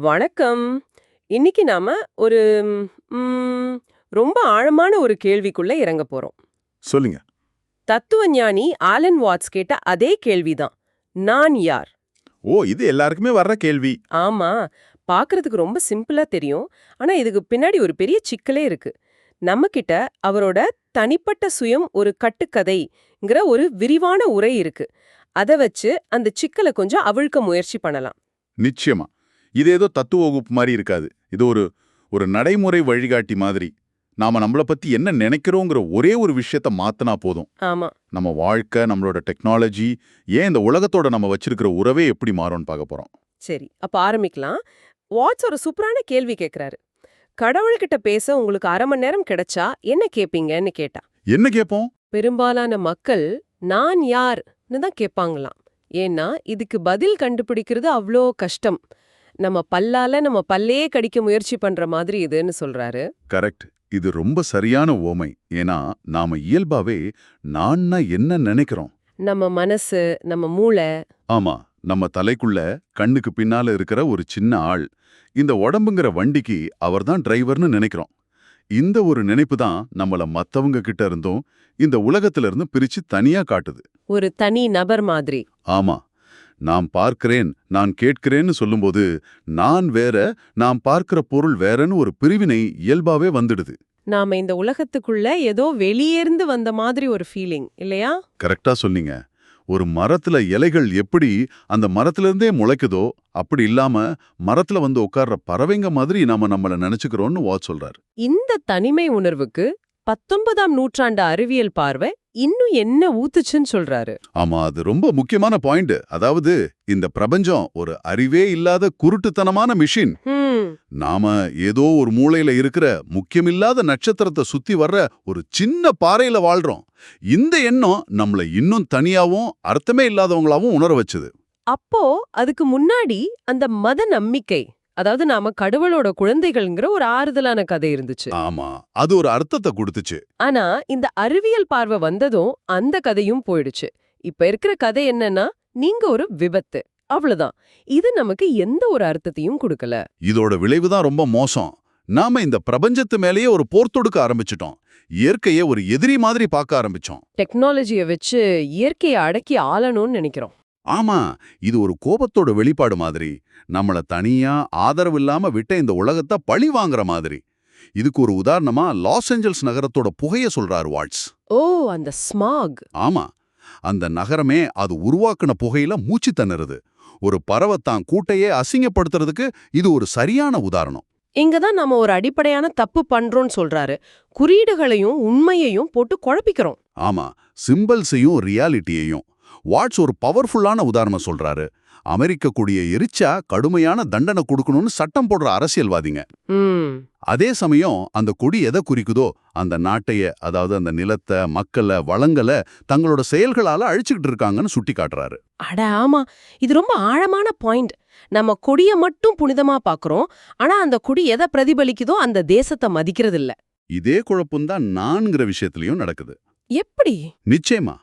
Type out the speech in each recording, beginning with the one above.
வணக்கம். இன்னைக்கு நாம ஒரு ம், ரொம்ப ஆழமான ஒரு கேள்விக்குள்ள இறங்க போறோம். சொல்லுங்க தத்துவஞானி ஆலன் வாட்ஸ் கேட்ட அதே கேள்விதான். நான் யார்? ஓ இது எல்லாருக்குமே வர்ற கேள்வி ஆமா, பார்க்கறதுக்கு ரொம்ப சிம்பிளா தெரியும். ஆனா இதுக்கு பின்னாடி ஒரு பெரிய சிக்கலே இருக்கு. நம்மகிட்ட அவரோட தனிப்பட்ட சுயம் ஒரு கட்டுக்கதைங்கிற ஒரு விரிவான உரை இருக்கு. அத வச்சு அந்த சிக்கலை கொஞ்சம் அவிழ்க்க முயற்சி பண்ணலாம். நிச்சயமா இது ஏதோ தத்துவ வகுப்பு மாதிரி இருக்காது. இது ஒரு ஒரு நடைமுறை வழிகாட்டி மாதிரி. நாம நம்மள பத்தி என்ன நினைக்கிறோங்கிற ஒரே ஒரு விஷயத்த மாத்தினா போதும். ஆமா. நம்ம வாழ்க்கை நம்மளோட டெக்னாலஜி ஏன் இந்த உலகத்தோட நம்ம வச்சிருக்கிற உறவே எப்படி மாறும்னு பார்க்க போறோம். சரி அப்ப ஆரம்பிக்கலாம். வாட்ஸ் ஒரு சூப்பரான கேள்வி கேக்குறாரு. கடவுள்கிட்ட பேச உங்களுக்கு அரை மணி நேரம் கிடைச்சா என்ன கேப்பீங்கன்னு கேட்டா. என்ன கேட்போம் பெரும்பாலான மக்கள் நான் யார்னு தான் கேட்பாங்களாம் ஏன்னா இதுக்கு பதில் கண்டுபிடிக்கிறது அவ்வளோ கஷ்டம். நம்ம பல்லால நம்ம பல்லே கடிக்க முயற்சி பண்ற மாதிரி இதுன்னு சொல்றாரு. கரெக்ட். இது ரொம்ப சரியான ஓமை. ஏன்னா நாம இயல்பாவே நான்னா என்ன நினைக்கிறோம்? நம்ம மனசு நம்ம மூளை. ஆமா நம்ம தலைக்குள்ள கண்ணுக்கு பின்னால இருக்கிற ஒரு சின்ன ஆள். இந்த உடம்புங்கிற வண்டிக்கு அவர்தான் டிரைவர்னு நினைக்கிறோம். இந்த ஒரு நினைப்பு தான் நம்மள மத்தவங்க கிட்ட இருந்தும் இந்த உலகத்துல இருந்து பிரிச்சு தனியா காட்டுது. ஒரு தனி நபர் மாதிரி. ஆமா. நான் பார்க்கிறேன் நான் கேட்கிறேன்னு சொல்லும்போது நான் வேற நான் பார்க்கிற பொருள் வேறன்னு ஒரு பிரிவினை இயல்பாவே வந்துடுது. நாம இந்த உலகத்துக்குள்ள ஏதோ வெளியேர்ந்து வந்த மாதிரி ஒரு ஃபீலிங் இல்லையா? கரெக்டா சொன்னீங்க. ஒரு மரத்துல இலைகள் எப்படி அந்த மரத்துல இருந்தே முளைக்குதோ அப்படி இல்லாம மரத்துல வந்து உட்கார்ற பறவைங்க மாதிரி நாம நம்மள நினைச்சுக்கிறோம்னு வாட் சொல்றாரு. இந்த தனிமை உணர்வுக்கு பத்தொன்பதாம் நூற்றாண்டு அறிவியல் பார்வை இன்னும் என்ன ஊத்துச்சுன்னு சொல்றாரு. ஆமா அது ரொம்ப முக்கியமான பாயிண்ட் அதாவது இந்த பிரபஞ்சம் ஒரு அறிவே இல்லாத குருட்டுத்தனமான மிஷின் நாம ஏதோ ஒரு மூலையில இருக்கிற முக்கியமில்லாத நட்சத்திரத்தை சுத்தி வர்ற ஒரு சின்ன பாறையில வாழ்றோம். இந்த எண்ணம் நம்மள இன்னும் தனியாவும் அர்த்தமே இல்லாதவங்களாவும் உணர வச்சுது. அப்போ அதுக்கு முன்னாடி அந்த மத நம்பிக்கை. அதாவது நாம கடவுளோட குழந்தைகள்ங்கிற ஒரு ஆறுதலான கதை இருந்துச்சு. ஆமா. அது ஒரு அர்த்தத்தை கொடுத்துச்சு. ஆனா இந்த அறிவியல் பார்வை வந்ததும் அந்த கதையும் போயிடுச்சு. இப்ப இருக்கிற கதை என்னன்னா நீங்க ஒரு விபத்து. அவ்வளவுதான். இது நமக்கு எந்த ஒரு அர்த்தத்தையும் கொடுக்கல. இதோட விளைவுதான் ரொம்ப மோசம். நாம இந்த பிரபஞ்சத்து மேலேயே ஒரு போர் தொடுக்க ஆரம்பிச்சிட்டோம். இயற்கையை ஒரு எதிரி மாதிரி பார்க்க ஆரம்பிச்சோம். டெக்னாலஜிய வச்சு இயற்கையை அடக்கி ஆளணும்னு நினைக்கிறோம். ஆமா இது ஒரு கோபத்தோட வெளிப்பாடு மாதிரி. நம்மள தனியா ஆதரவு இல்லாம விட்ட இந்த உலகத்தை பழி வாங்குற மாதிரி. இதுக்கு ஒரு உதாரணமா லாஸ் ஏஞ்சல்ஸ் நகரத்தோட புகைய சொல்றாரு வாட்ஸ். ஓ அந்த ஸ்மாக். ஆமா அந்த நகரமே அது உருவாக்குன புகையில மூச்சு திணறுது. ஒரு பறவை தான் கூட்டையே அசிங்கப்படுத்துறதுக்கு இது ஒரு சரியான உதாரணம். இங்க தான் நம்ம ஒரு அடிப்படையான தப்பு பண்றோம்னு சொல்றாரு. குறியீடுகளையும் உண்மையையும் போட்டு குழப்பிக்கிறோம். ஆமா சிம்பிள்ஸையும் ரியாலிட்டியையும். வாட்ஸ் ஒரு பவர்ஃபுல்லான உதாரணம் சொல்றாரு. அமெரிக்க கொடியை எரிச்சா கடுமையான தண்டனை கொடுக்கணும்னு சட்டம் போடுற அரசியல்வாதிங்க. அதே சமயம் அந்த கொடி எதை குறிக்குதோ அந்த நாட்டைய அதாவது அந்த நிலத்தை மக்களை வளங்களை தங்களோட செயல்களால அழிச்சுக்கிட்டு இருக்காங்கன்னு சுட்டி காட்டுறாரு அட ஆமா. இது ரொம்ப ஆழமான பாயிண்ட். நம்ம கொடிய மட்டும் புனிதமா பாக்குறோம். ஆனா அந்த கொடி எதை பிரதிபலிக்குதோ அந்த தேசத்தை மதிக்கிறது இல்ல இதே குழப்பம்தான் நான்கிற விஷயத்திலயும் நடக்குது. எப்படி? நிச்சயமா.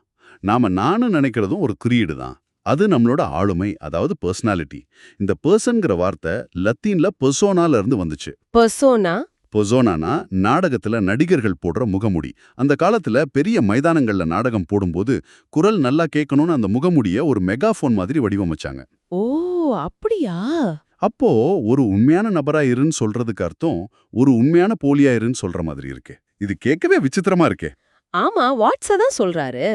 நாம நானு நினைக்கிறதும் ஒரு குறியீடு தான் அது நம்மளோட ஆளுமை அதாவது பர்சனாலிட்டி இந்த பர்சன்கிற வார்த்தை லத்தீன்ல பெர்சோனால இருந்து வந்துச்சு. பர்சோனா பொசோனானா நாடகத்துல நடிகர்கள் போடுற முகமுடி. அந்த காலத்துல பெரிய மைதானங்கள்ல நாடகம் போடும்போது குரல் நல்லா கேட்கணும்னு அந்த முகமுடிய ஒரு மெகாஃபோன் மாதிரி வடிவமைச்சாங்க. ஓ அப்படியா? அப்போ ஒரு உண்மையான நபரா இருன்னு சொல்றதுக்கு அர்த்தம் ஒரு உண்மையான போலியா இருன்னு சொல்ற மாதிரி இருக்கு. இது கேட்கவே விசித்திரமா இருக்கே. ஆமா வாட்ஸ தான் சொல்றாரு.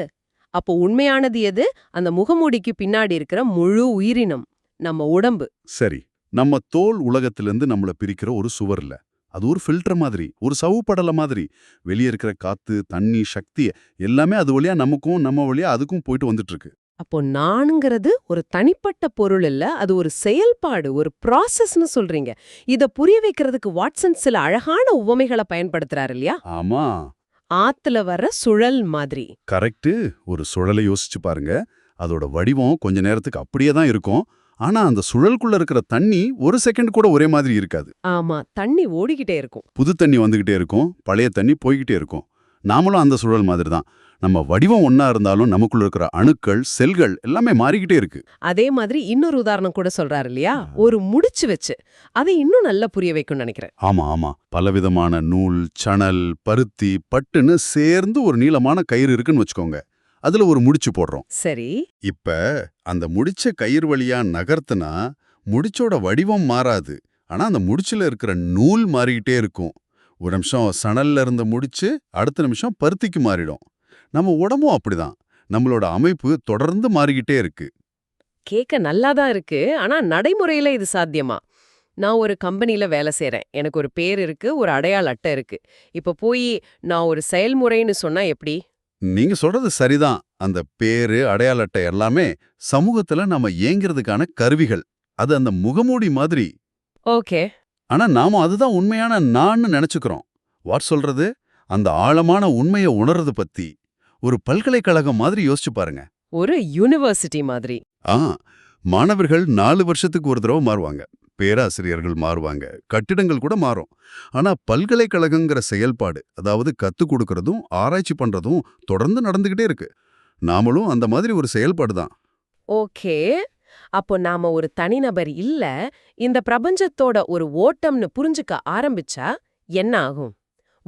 அப்போ உண்மையானது எது? அந்த முகமூடிக்கு பின்னாடி இருக்கிற முழு உயிரினம் நம்ம உடம்பு. சரி நம்ம தோல் உலகத்திலிருந்து நம்மள பிரிக்கிற ஒரு சுவர் இல்ல. அது ஒரு ஃபில்டர் மாதிரி ஒரு சவுப்படல மாதிரி. வெளியே இருக்கிற காத்து தண்ணி சக்தி எல்லாமே அது வழியா நமக்கும் நம்ம வழியா அதுக்கும் போயிட்டு வந்துட்டு இருக்கு அப்போ நானுங்கிறது ஒரு தனிப்பட்ட பொருள் இல்ல அது ஒரு செயல்பாடு ஒரு ப்ராசஸ்னு சொல்றீங்க. இத புரிய வைக்கிறதுக்கு வாட்சன் சில அழகான உவமைகளை பயன்படுத்துறாரு இல்லையா? ஆமா. ஆத்துல வர்ற சுழல் மாதிரி. கரெக்டு ஒரு சுழலை யோசிச்சு பாருங்க. அதோட வடிவம் கொஞ்ச நேரத்துக்கு அப்படியே தான் இருக்கும். ஆனா அந்த சுழலுக்குள்ள இருக்கிற தண்ணி ஒரு செகண்ட் கூட ஒரே மாதிரி இருக்காது. ஆமா தண்ணி ஓடிக்கிட்டே இருக்கும். புது தண்ணி வந்துகிட்டே இருக்கும். பழைய தண்ணி போய்கிட்டே இருக்கும். நாமளும் அந்த சுழல் மாதிரி தான். நம்ம வடிவம் ஒண்ணா இருந்தாலும் நமக்குள்ள இருக்கிற அணுக்கள் செல்கள் எல்லாமே மாறிக்கிட்டே இருக்கு. அதே மாதிரி இன்னொரு உதாரணம் கூட சொல்றாரு இல்லையா? ஒரு முடிச்சு வச்சு. அதை இன்னும் நல்லா புரிய வைக்கும்னு நினைக்கிறேன். ஆமா ஆமா. பலவிதமான நூல் சணல் பருத்தி பட்டுன்னு சேர்ந்து ஒரு நீளமான கயிறு இருக்குன்னு வச்சுக்கோங்க. அதுல ஒரு முடிச்சு போடுறோம். சரி. இப்ப அந்த முடிச்ச கயிறு வழியா நகர்த்துனா முடிச்சோட வடிவம் மாறாது. ஆனா அந்த முடிச்சுல இருக்கிற நூல் மாறிக்கிட்டே இருக்கும். ஒரு நிமிஷம் சணல்ல இருந்த முடிச்சு அடுத்த நிமிஷம் பருத்திக்கு மாறிடும். நம்ம உடம்பும் அப்படிதான். நம்மளோட அமைப்பு தொடர்ந்து மாறிக்கிட்டே இருக்கு. கேட்க நல்லா தான் இருக்கு. ஆனா நடைமுறையில இது சாத்தியமா? நான் ஒரு கம்பெனில வேலை செய்றேன். எனக்கு ஒரு பேர் இருக்கு ஒரு அடையாள அட்டை இருக்கு. இப்ப போய் நான் ஒரு செயல்முறைன்னு சொன்னா எப்படி? நீங்க சொல்றது சரிதான். அந்த பேரு அடையாள அட்டை எல்லாமே சமூகத்துல நம்ம ஏங்கிறதுக்கான கருவிகள். அது அந்த முகமூடி மாதிரி. ஓகே. ஆனா நாம அதுதான் உண்மையான நான்னு நினைச்சுக்கிறோம். வாட் சொல்றது? அந்த ஆழமான உண்மையை உணர்றது பத்தி. ஒரு பல்கலைக்கழகம் மாதிரி யோசிச்சு பாருங்க. ஒரு யூனிவர்சிட்டி மாதிரி. ஆ மாணவர்கள் நாலு வருஷத்துக்கு ஒரு தடவை மாறுவாங்க. பேராசிரியர்கள் மாறுவாங்க. கட்டிடங்கள் கூட மாறும். ஆனா பல்கலைக்கழகங்கிற செயல்பாடு அதாவது கத்துக் கொடுக்கறதும் ஆராய்ச்சி பண்றதும் தொடர்ந்து நடந்துகிட்டே இருக்கு. நாமளும் அந்த மாதிரி ஒரு செயல்பாடு தான். ஓகே. அப்போ நாம ஒரு தனிநபர் இல்ல இந்த பிரபஞ்சத்தோட ஒரு ஓட்டம்னு புரிஞ்சுக்க ஆரம்பிச்சா என்ன ஆகும்?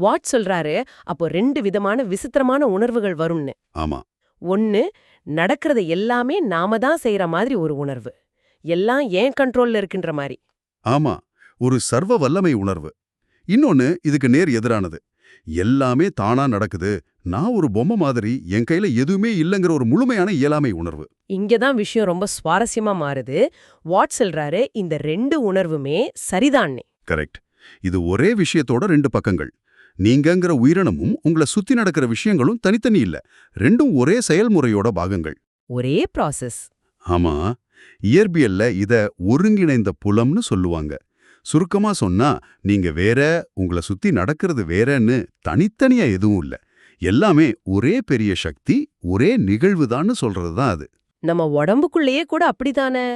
வாட் சொல்றாரு அப்போ ரெண்டு விதமான விசித்திரமான உணர்வுகள் வரும்னு. ஆமா. ஒன்னு நடக்கிறது எல்லாமே நாம தான் செய்யற மாதிரி ஒரு உணர்வு. எல்லாம் ஏன் கண்ட்ரோல்ல இருக்குன்ற மாதிரி ஆமா ஒரு சர்வ வல்லமை உணர்வு. இன்னொன்னு இதுக்கு நேர் எதிரானது. எல்லாமே தானா நடக்குது நான் ஒரு பொம்மை மாதிரி என் கையில எதுவுமே இல்லைங்கிற ஒரு முழுமையான இயலாமை உணர்வு. இங்கதான் விஷயம் ரொம்ப சுவாரஸ்யமா மாறுது. வாட் சொல்றாரு இந்த ரெண்டு உணர்வுமே சரிதான்னே. கரெக்ட். இது ஒரே விஷயத்தோட ரெண்டு பக்கங்கள். நீங்கங்கிற உயிரினமும் உங்களை சுத்தி நடக்கிற விஷயங்களும் தனித்தனி இல்ல. ரெண்டும் ஒரே செயல்முறையோட பாகங்கள். ஒரே ப்ராசஸ் ஆமா. இயற்பியல்ல இத ஒருங்கிணைந்த புலம்னு சொல்லுவாங்க. சுருக்கமா சொன்னா நீங்க வேற உங்களை சுத்தி நடக்கிறது வேறன்னு தனித்தனியா எதுவும் இல்ல. எல்லாமே ஒரே பெரிய சக்தி ஒரே நிகழ்வுதான்னு சொல்றதுதான் அது. நம்ம உடம்புக்குள்ளேயே கூட அப்படிதானே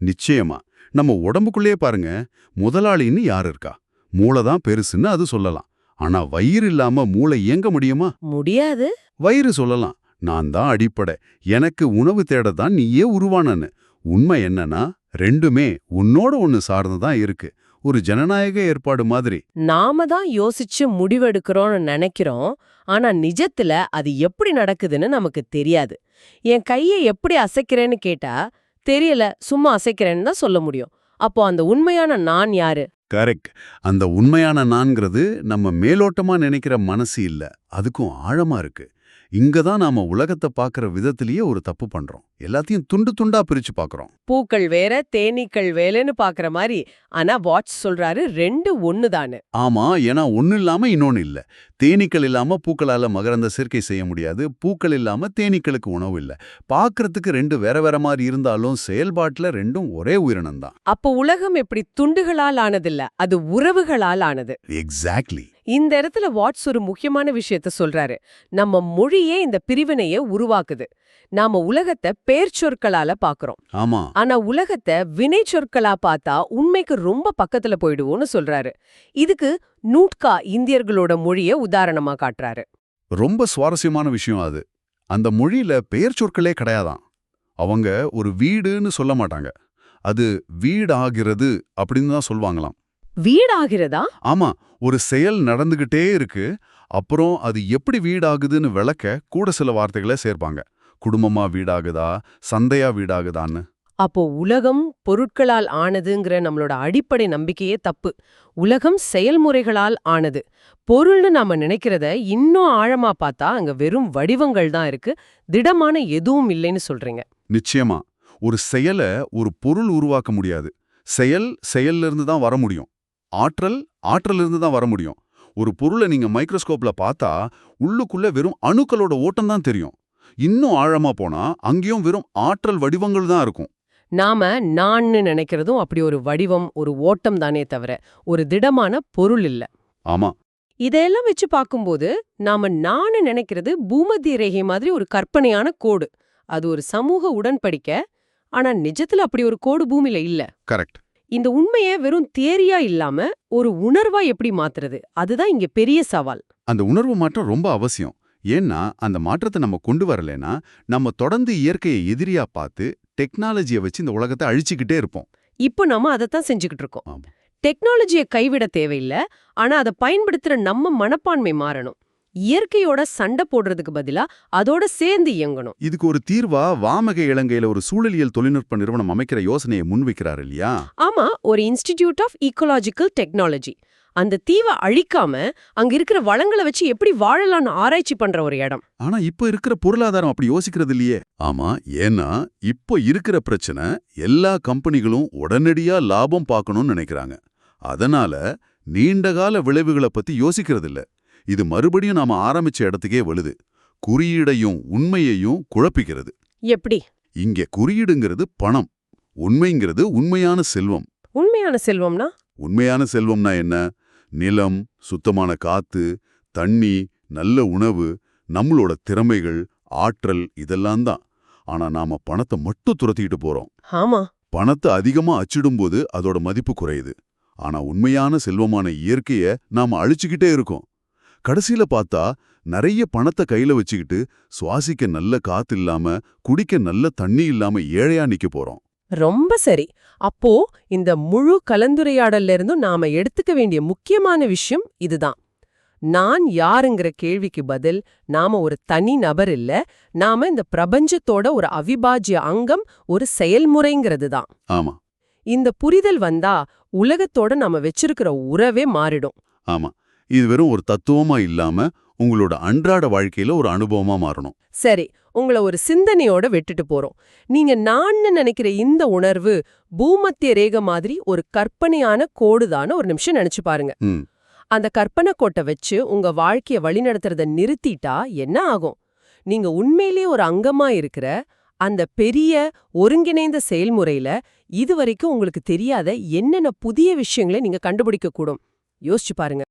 நிச்சயமா. நம்ம உடம்புக்குள்ளே பாருங்க முதலாளின்னு யார் இருக்கா? மூளை தான் பெருசுன்னு அது சொல்லலாம். ஆனா வயிறு இல்லாம மூளை இயங்க முடியுமா? முடியாது. வயிறு சொல்லலாம். நான் தான் அடிப்படை. எனக்கு உணவு தேட தான் நீயே உருவானன்னு. உண்மை என்னன்னா ரெண்டுமே உன்னோட ஒன்னு சார்ந்து தான் இருக்கு. ஒரு ஜனநாயக ஏற்பாடு மாதிரி. நாம தான் யோசிச்சு முடிவெடுக்கிறோம்னு நினைக்கிறோம். ஆனா நிஜத்துல அது எப்படி நடக்குதுன்னு நமக்கு தெரியாது. என் கையை எப்படி அசைக்கிறேன்னு கேட்டா தெரியல சும்மா அசைக்கிறேன்னு தான் சொல்ல முடியும். அப்போ அந்த உண்மையான நான் யாரு? கரெக்ட். அந்த உண்மையான நான்கிறது நம்ம மேலோட்டமா நினைக்கிற மனசு இல்ல. அதுக்கும் ஆழமா இருக்கு. இங்க தான் நாம உலகத்தை பார்க்கற விதத்திலேயே ஒரு தப்பு பண்றோம். எல்லாத்தையும் துண்டு துண்டா பிரிச்சு பார்க்கறோம் பூக்கள் வேற தேனீக்கள் வேலைன்னு பாக்குற மாதிரி ஆனா வாட்ச் சொல்றாரு ரெண்டு ஒண்ணுதானு ஆமா ஏன்னா ஒண்ணு இல்லாம இன்னொன்னு இல்ல. தேனீக்கள் இல்லாம பூக்களால மகரந்த சேர்க்கை செய்ய முடியாது. பூக்கள் இல்லாம தேனீக்களுக்கு உணவு இல்ல. பார்க்கறதுக்கு ரெண்டு வேற வேற மாதிரி இருந்தாலும் செயல்பாட்டுல ரெண்டும் ஒரே உயிரினம் தான் அப்போ உலகம் எப்படி துண்டுகளால் ஆனதில்ல அது உறவுகளால் ஆனது. எக்ஸாக்ட்லி இந்த இடத்துல வாட்ஸ் ஒரு முக்கியமான விஷயத்த சொல்றாரு. நம்ம மொழியே இந்த பிரிவினைய உருவாக்குது. நாம உலகத்தை பேர்ச்சொற்களால பாக்குறோம். ஆமா. ஆனா உலகத்தை வினை சொற்களா பார்த்தா உண்மைக்கு ரொம்ப பக்கத்துல போயிடுவோம்னு சொல்றாரு. இதுக்கு நூட்கா இந்தியர்களோட மொழிய உதாரணமா காட்டுறாரு. ரொம்ப சுவாரஸ்யமான விஷயம் அது. அந்த மொழியில பெயர் சொற்களே கிடையாதாம் அவங்க ஒரு வீடுன்னு சொல்ல மாட்டாங்க. அது வீடாகிறது அப்படின்னு தான் சொல்லுவாங்களாம் வீடாகிறதா? ஆமா ஒரு செயல் நடந்துகிட்டே இருக்கு. அப்புறம் அது எப்படி வீடாகுதுன்னு விளக்க கூட சில வார்த்தைகளை சேர்ப்பாங்க. குடும்பமா வீடாகுதா? சந்தையா வீடாகுதான்னு. அப்போ உலகம் பொருட்களால் ஆனதுங்கிற நம்மளோட அடிப்படை நம்பிக்கையே தப்பு. உலகம் செயல்முறைகளால் ஆனது. பொருள்னு நாம நினைக்கிறத இன்னும் ஆழமா பார்த்தா அங்க வெறும் வடிவங்கள் தான் இருக்கு. திடமான எதுவும் இல்லைன்னு சொல்றீங்க. நிச்சயமா. ஒரு செயலை ஒரு பொருள் உருவாக்க முடியாது. செயல் செயல்ல இருந்து தான் வர முடியும். ஆற்றல் ஆற்றல் இருந்து தான் வர முடியும். ஒரு பொருளை நீங்க மைக்ரோஸ்கோப்ல பார்த்தா உள்ளுக்குள்ள வெறும் அணுக்களோட ஓட்டம் தான் தெரியும். இன்னும் ஆழமா போனா அங்கேயும் வெறும் ஆற்றல் வடிவங்கள் தான் இருக்கும். நாம நான்னு நினைக்கிறதும் அப்படி ஒரு வடிவம் ஒரு ஓட்டம் தானே தவிர ஒரு திடமான பொருள் இல்ல. ஆமா. இதையெல்லாம் வச்சு பார்க்கும்போது நாம நான்னு நினைக்கிறது பூமத்திய ரேகை மாதிரி ஒரு கற்பனையான கோடு. அது ஒரு சமூக உடன்படிக்கை. ஆனா நிஜத்துல அப்படி ஒரு கோடு பூமியில இல்ல. கரெக்ட். இந்த உண்மைய வெறும் தியரியா இல்லாம ஒரு உணர்வா எப்படி மாத்துறது? அதுதான் இங்க பெரிய சவால். அந்த உணர்வு மாற்றம் ரொம்ப அவசியம். ஏன்னா அந்த மாற்றத்தை நம்ம கொண்டு வரலைன்னா நம்ம தொடர்ந்து இயற்கையை எதிரியா பார்த்து டெக்னாலஜியை வச்சு இந்த உலகத்தை அழிச்சுக்கிட்டே இருப்போம். இப்போ நம்ம அதைத்தான் செஞ்சுக்கிட்டு இருக்கோம். டெக்னாலஜியை கைவிட தேவையில்ல. ஆனா அதை பயன்படுத்துற நம்ம மனப்பான்மை மாறணும். இயற்கையோட சண்டை போடுறதுக்கு பதிலா அதோட சேர்ந்து இயங்கணும். இதுக்கு ஒரு தீர்வா வாமக இலங்கையில ஒரு சூழலியல் தொழில்நுட்ப நிறுவனம் அமைக்கிற யோசனையை முன்வைக்கிறார் இல்லையா? ஆமா ஒரு இன்ஸ்டிடியூட் ஆஃப் ஈக்கோலாஜிக்கல் டெக்னாலஜி அந்த தீவை அழிக்காம அங்க இருக்கிற வளங்களை வச்சு எப்படி வாழலாம்னு ஆராய்ச்சி பண்ற ஒரு இடம். ஆனா இப்ப இருக்கிற பொருளாதாரம் அப்படி யோசிக்கிறது இல்லையே. ஆமா ஏன்னா இப்போ இருக்கிற பிரச்சனை எல்லா கம்பெனிகளும் உடனடியா லாபம் பார்க்கணும்னு நினைக்கிறாங்க. அதனால நீண்டகால விளைவுகளை பத்தி யோசிக்கிறது இல்ல. இது மறுபடியும் நாம ஆரம்பிச்ச இடத்துக்கே வலுது. குறியீடையும் உண்மையையும் குழப்பிக்கிறது. எப்படி? இங்க குறியீடுங்கிறது பணம். உண்மைங்கிறது உண்மையான செல்வம். உண்மையான செல்வம்னா? உண்மையான செல்வம்னா என்ன? நிலம் சுத்தமான காத்து தண்ணி நல்ல உணவு நம்மளோட திறமைகள் ஆற்றல் இதெல்லாம் தான். ஆனா நாம பணத்தை மட்டும் துரத்திக்கிட்டு போறோம். ஆமா. பணத்தை அதிகமா அச்சிடும்போது அதோட மதிப்பு குறையுது. ஆனா உண்மையான செல்வமான இயற்கைய நாம அழிச்சுக்கிட்டே இருக்கோம். கடைசியில பார்த்தா நிறைய பணத்தை கையில வச்சுக்கிட்டு சுவாசிக்க நல்ல காத்து இல்லாம குடிக்க நல்ல தண்ணி இல்லாம ஏழையா நிக்க போறோம். ரொம்ப சரி. அப்போ இந்த முழு கலந்துரையாடல்ல இருந்தும் நாம எடுத்துக்க வேண்டிய முக்கியமான விஷயம் இதுதான். நான் யாருங்கிற கேள்விக்கு பதில் நாம ஒரு தனி நபர் இல்ல நாம இந்த பிரபஞ்சத்தோட ஒரு அவிபாஜ்ய அங்கம் ஒரு செயல்முறைங்கிறது தான். ஆமா. இந்த புரிதல் வந்தா உலகத்தோட நாம வச்சிருக்கிற உறவே மாறிடும். ஆமா. இது வெறும் ஒரு தத்துவமா இல்லாம உங்களோட அன்றாட வாழ்க்கையில ஒரு அனுபவமா மாறணும். சரி உங்கள ஒரு சிந்தனையோட விட்டுட்டு போறோம். நீங்க நான்னு நினைக்கிற இந்த உணர்வு பூமத்திய ரேகை மாதிரி ஒரு கற்பனையான கோடுதான்னு ஒரு நிமிஷம் நினைச்சு பாருங்க. அந்த கற்பனை கோட்டை வச்சு உங்க வாழ்க்கைய வழிநடத்துறத நிறுத்திட்டா என்ன ஆகும்? நீங்க உண்மையிலேயே ஒரு அங்கமா இருக்கிற அந்த பெரிய ஒருங்கிணைந்த செயல்முறையில இதுவரைக்கும் உங்களுக்கு தெரியாத என்னென்ன புதிய விஷயங்களை நீங்க கண்டுபிடிக்க கூடும் யோசிச்சு பாருங்க.